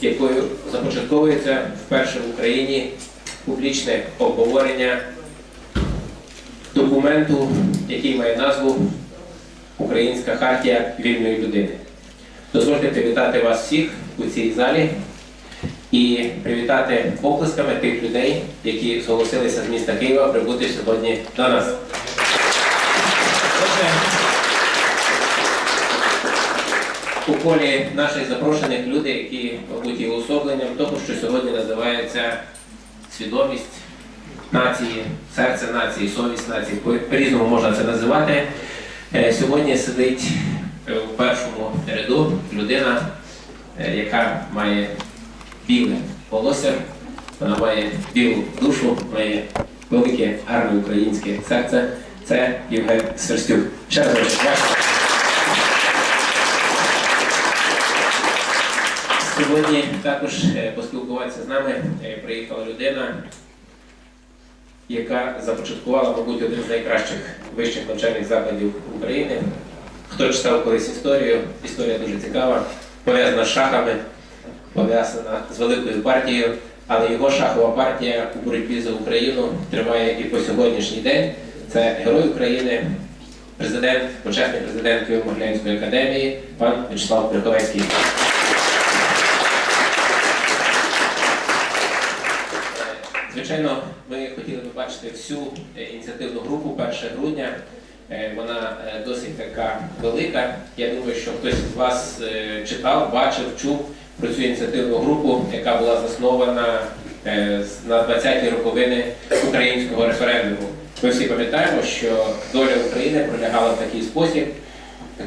якою започатковується вперше в Україні публічне обговорення документу, який має назву Українська хартія вільної людини. Дозвольте привітати вас всіх у цій залі і привітати оплесками тих людей, які зголосилися з міста Києва прибути сьогодні до нас. У колі наших запрошених люди, які, мабуть, є уособленням того, що сьогодні називається свідомість нації, серце нації, совість нації, по- по-різному можна це називати. Е, Сьогодні сидить е, у першому ряду людина, е, яка має біле волосся, вона має білу душу, має велике, гарне українське серце. Це Євген Сверстюк. Ще раз дякую. Сьогодні також е, поспілкуватися з нами е, приїхала людина, яка започаткувала, мабуть, один з найкращих вищих навчальних закладів України. Хто читав колись історію, історія дуже цікава, пов'язана з шахами, пов'язана з великою партією, але його шахова партія у боротьбі за Україну триває і по сьогоднішній день. Це герой України, президент, почесний президент Києво-Могилянської академії, пан Вячеслав Брюховецький. Звичайно, ми хотіли би бачити всю е, ініціативну групу 1 грудня. Е, Вона е, досить така велика. Я думаю, що хтось з вас читав, бачив, чув про цю ініціативну групу, яка була заснована на 20-ті роковини українського референдуму. Ми всі пам'ятаємо, що доля України пролягала в такий спосіб.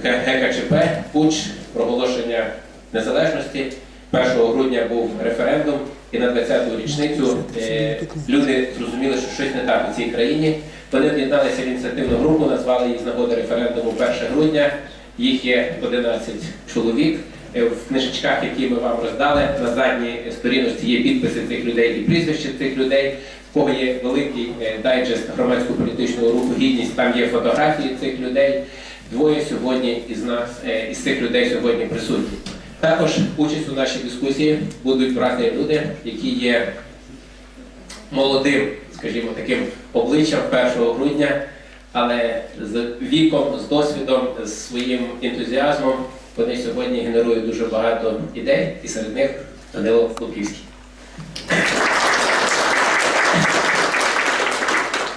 ГКЧП, пуч, проголошення незалежності. 1 грудня був референдум, і на 20-ту річницю е, люди зрозуміли, що щось не так у цій країні. Вони об'єдналися в ініціативну групу, назвали її з нагоди референдуму 1 грудня. Їх є 11 чоловік. Е, В книжечках, які ми вам роздали, на задній сторіночці є підписи цих людей і прізвища цих людей. В кого є великий е, дайджест громадського політичного руху гідність, там є фотографії цих людей. Двоє сьогодні із нас, із цих людей сьогодні присутні. Також участь у нашій дискусії будуть брати люди, які є молодим, скажімо, таким обличчям 1 грудня, але з віком, з досвідом, з своїм ентузіазмом вони сьогодні генерують дуже багато ідей, і серед них Данило Луківський.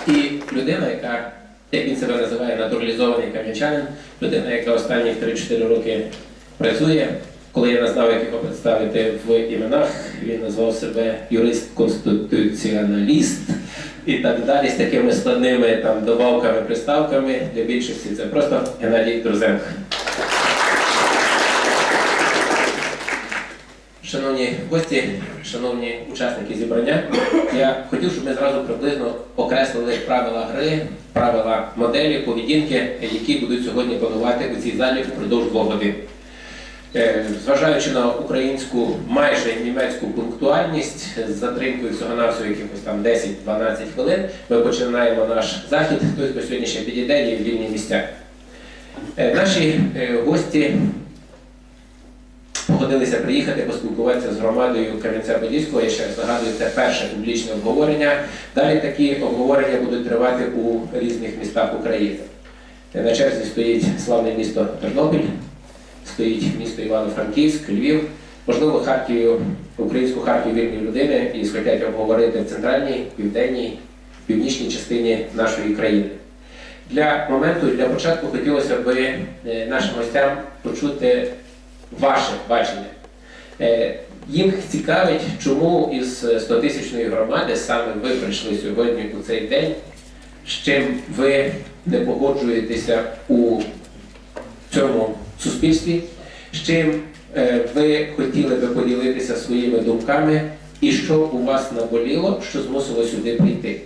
І людина, яка, як він себе називає, натуралізований кам'янчанин, людина, яка останні 3-4 роки працює. Коли я не знав, як його представити в іменах, він назвав себе юрист-конституціоналіст і так далі, з такими складними там добавками, приставками. Для більшості це просто Геннадій Друзенко. Шановні гості, шановні учасники зібрання, я хотів, щоб ми зразу приблизно окреслили правила гри, правила моделі, поведінки, які будуть сьогодні панувати у цій залі впродовж двох годин. Е, Зважаючи на українську майже німецьку пунктуальність з затримкою всього навсього якихось там 10-12 хвилин, ми починаємо наш захід. Хтось до сьогодні ще підійде, є вільні місця. Е, Наші е, гості погодилися приїхати поспілкуватися з громадою Кам'янця-Подільського. Я ще раз нагадую, це перше публічне обговорення. Далі такі обговорення будуть тривати у різних містах України. На черзі стоїть славне місто Тернопіль, стоїть місто Івано-Франківськ, Львів. Можливо, Харкію, українську Харкію вільної людини і схотять обговорити в центральній, південній, північній частині нашої країни. Для моменту, для початку хотілося б е, нашим гостям почути ваше бачення. Е, Їм цікавить, чому із 100-тисячної громади саме ви прийшли сьогодні у цей день, з чим ви не погоджуєтеся у цьому суспільстві, з чим е, ви хотіли би поділитися своїми думками, і що у вас наболіло, що змусило сюди прийти.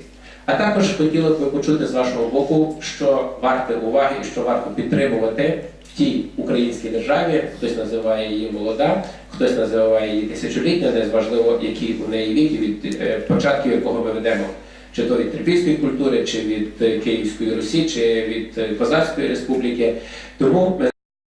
А також хотіли б почути з вашого боку, що варте уваги і що варто підтримувати в тій українській державі. Хтось називає її молода, хтось називає її тисячолітня, незважливо, які у неї віки, від е, початків якого ми ведемо, чи то від трипільської культури, чи від е, Київської Русі, чи від Козацької республіки. Тому ми